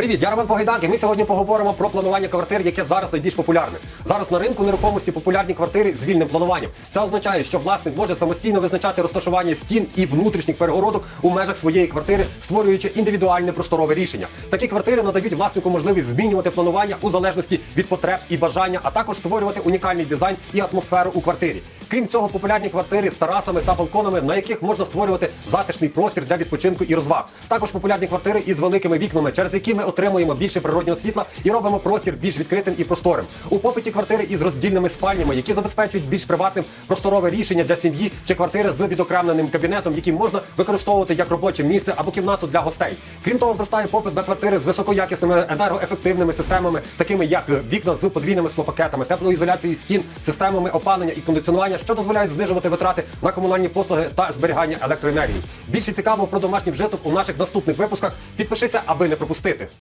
Привіт, я Роман Погайдак, і ми сьогодні поговоримо про планування квартир, яке зараз найбільш популярне. Зараз на ринку нерухомості популярні квартири з вільним плануванням. Це означає, що власник може самостійно визначати розташування стін і внутрішніх перегородок у межах своєї квартири, створюючи індивідуальне просторове рішення. Такі квартири надають власнику можливість змінювати планування у залежності від потреб і бажання, а також створювати унікальний дизайн і атмосферу у квартирі. Крім цього, популярні квартири з терасами та балконами, на яких можна створювати затишний простір для відпочинку і розваг. Також популярні квартири із великими вікнами, через які ми отримуємо більше природнього світла і робимо простір більш відкритим і просторим. У попиті квартири із роздільними спальнями, які забезпечують більш приватним просторове рішення для сім'ї чи квартири з відокремленим кабінетом, які можна використовувати як робоче місце або кімнату для гостей. Крім того, зростає попит на квартири з високоякісними енергоефективними системами, такими як вікна з подвійними склопакетами, теплоізоляцією стін, системами опалення і кондиціонування, що дозволяють знижувати витрати на комунальні послуги та зберігання електроенергії. Більше цікаво про домашній вжиток у наших наступних випусках. Підпишися, аби не пропустити.